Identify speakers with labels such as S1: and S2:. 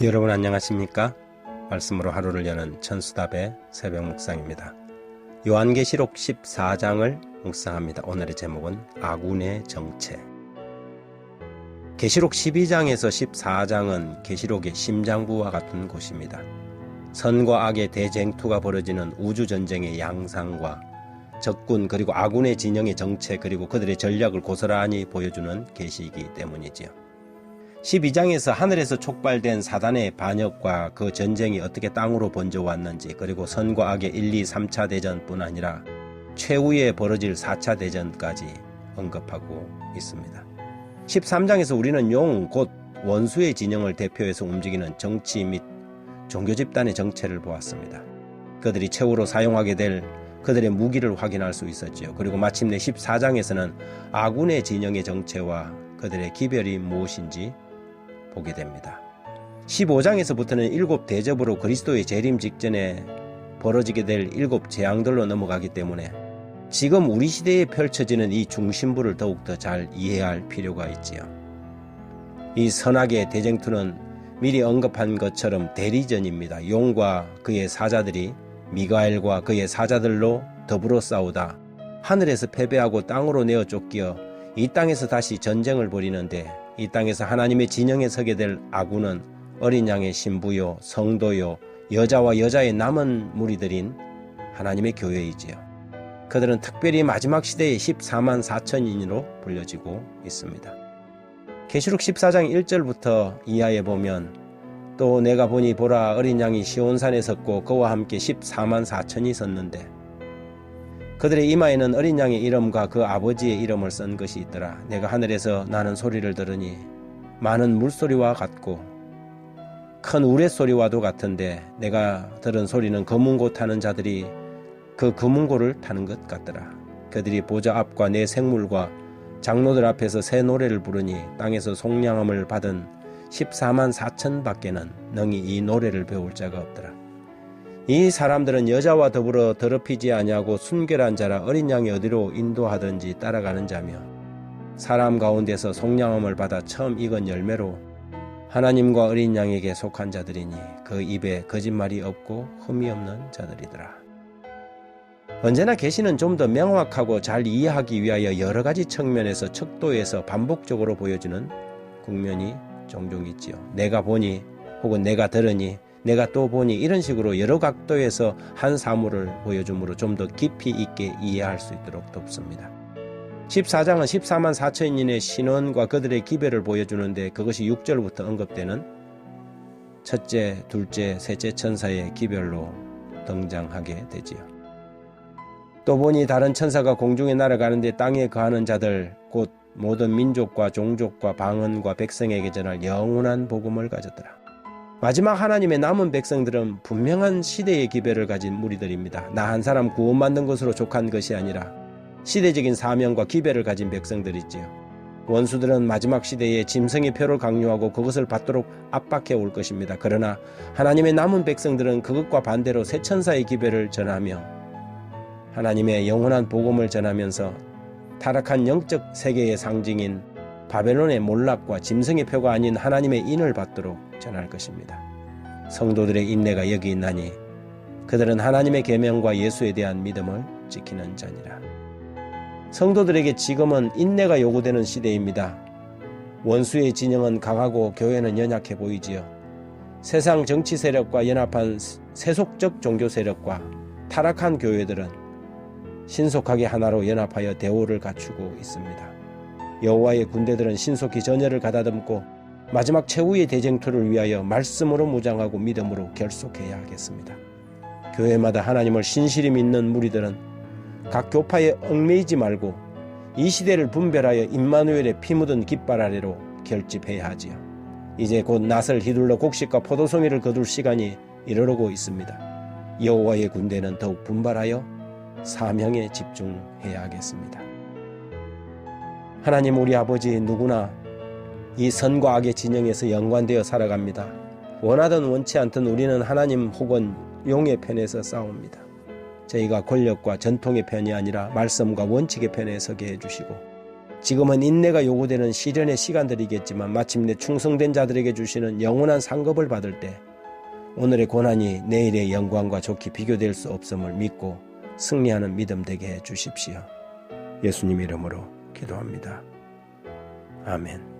S1: 여러분 안녕하십니까? 말씀으로 하루를 여는 천수답의 새벽 묵상입니다. 요한계시록 14장을 묵상합니다. 오늘의 제목은 아군의 정체. 계시록 12장에서 14장은 계시록의 심장부와 같은 곳입니다. 선과 악의 대쟁투가 벌어지는 우주 전쟁의 양상과 적군 그리고 아군의 진영의 정체 그리고 그들의 전략을 고스란히 보여주는 계시이기 때문이지요. 12장에서 하늘에서 촉발된 사단의 반역과 그 전쟁이 어떻게 땅으로 번져왔는지 그리고 선과 악의 1, 2, 3차 대전뿐 아니라 최후에 벌어질 4차 대전까지 언급하고 있습니다. 13장에서 우리는 용, 곧 원수의 진영을 대표해서 움직이는 정치 및 종교 집단의 정체를 보았습니다. 그들이 최후로 사용하게 될 그들의 무기를 확인할 수 있었지요. 그리고 마침내 14장에서는 아군의 진영의 정체와 그들의 기별이 무엇인지 보게 됩니다. 15장에서부터는 일곱 대접으로 그리스도의 재림 직전에 벌어지게 될 일곱 재앙들로 넘어가기 때문에 지금 우리 시대에 펼쳐지는 이 중심부를 더욱더 잘 이해해야 할 필요가 있지요. 이 선악의 대쟁투는 미리 언급한 것처럼 대리전입니다. 용과 그의 사자들이 미가엘과 그의 사자들로 더불어 싸우다 하늘에서 패배하고 땅으로 내어 쫓겨 이 땅에서 다시 전쟁을 벌이는데 이 땅에서 하나님의 진영에 서게 될 아군은 어린 양의 신부요, 성도요, 여자와 여자의 남은 무리들인 하나님의 교회이지요. 그들은 특별히 마지막 시대의 14만 4천인으로 불려지고 있습니다. 계시록 14장 1절부터 이하에 보면 또 내가 보니 보라 어린 양이 시온산에 섰고 그와 함께 14만 4천이 섰는데 그들의 이마에는 어린 양의 이름과 그 아버지의 이름을 쓴 것이 있더라. 내가 하늘에서 나는 소리를 들으니 많은 물소리와 같고 큰 우레소리와도 같은데 내가 들은 소리는 검은고 타는 자들이 그 검은고를 타는 것 같더라. 그들이 보좌 앞과 내 생물과 장로들 앞에서 새 노래를 부르니 땅에서 속량함을 받은 14만 4천 밖에는 능히 이 노래를 배울 자가 없더라. 이 사람들은 여자와 더불어 더럽히지 아니하고 순결한 자라 어린 양이 어디로 인도하든지 따라가는 자며 사람 가운데서 속량함을 받아 처음 익은 열매로 하나님과 어린 양에게 속한 자들이니 그 입에 거짓말이 없고 흠이 없는 자들이더라. 언제나 계시는 좀 더 명확하고 잘 이해하기 위하여 여러 가지 측면에서 척도에서 반복적으로 보여주는 국면이 종종 있지요. 내가 보니 혹은 내가 들으니 내가 또 보니 이런 식으로 여러 각도에서 한 사물을 보여줌으로 좀 더 깊이 있게 이해할 수 있도록 돕습니다. 14장은 14만 4천인의 신원과 그들의 기별을 보여주는데 그것이 6절부터 언급되는 첫째, 둘째, 셋째 천사의 기별로 등장하게 되지요. 또 보니 다른 천사가 공중에 날아가는데 땅에 거하는 자들 곧 모든 민족과 종족과 방언과 백성에게 전할 영원한 복음을 가졌더라. 마지막 하나님의 남은 백성들은 분명한 시대의 기별을 가진 무리들입니다. 나 한 사람 구원받는 것으로 족한 것이 아니라 시대적인 사명과 기별을 가진 백성들이지요. 원수들은 마지막 시대에 짐승의 표를 강요하고 그것을 받도록 압박해 올 것입니다. 그러나 하나님의 남은 백성들은 그것과 반대로 새 천사의 기별을 전하며 하나님의 영원한 복음을 전하면서 타락한 영적 세계의 상징인 바벨론의 몰락과 짐승의 표가 아닌 하나님의 인을 받도록 전할 것입니다. 성도들의 인내가 여기 있나니 그들은 하나님의 계명과 예수에 대한 믿음을 지키는 자니라. 성도들에게 지금은 인내가 요구되는 시대입니다. 원수의 진영은 강하고 교회는 연약해 보이지요. 세상 정치 세력과 연합한 세속적 종교 세력과 타락한 교회들은 신속하게 하나로 연합하여 대오를 갖추고 있습니다. 여호와의 군대들은 신속히 전열을 가다듬고 마지막 최후의 대쟁투를 위하여 말씀으로 무장하고 믿음으로 결속해야 하겠습니다. 교회마다 하나님을 신실히 믿는 무리들은 각 교파에 얽매이지 말고 이 시대를 분별하여 임마누엘의 피 묻은 깃발 아래로 결집해야 하지요. 이제 곧 낫을 휘둘러 곡식과 포도송이를 거둘 시간이 이르르고 있습니다. 여호와의 군대는 더욱 분발하여 사명에 집중해야 하겠습니다. 하나님 우리 아버지 누구나 이 선과 악의 진영에서 연관되어 살아갑니다. 원하든 원치 않든 우리는 하나님 혹은 용의 편에서 싸웁니다. 저희가 권력과 전통의 편이 아니라 말씀과 원칙의 편에 서게 해주시고 지금은 인내가 요구되는 시련의 시간들이겠지만 마침내 충성된 자들에게 주시는 영원한 상급을 받을 때 오늘의 고난이 내일의 영광과 좋게 비교될 수 없음을 믿고 승리하는 믿음 되게 해 주십시오. 예수님 이름으로 기도합니다. 아멘.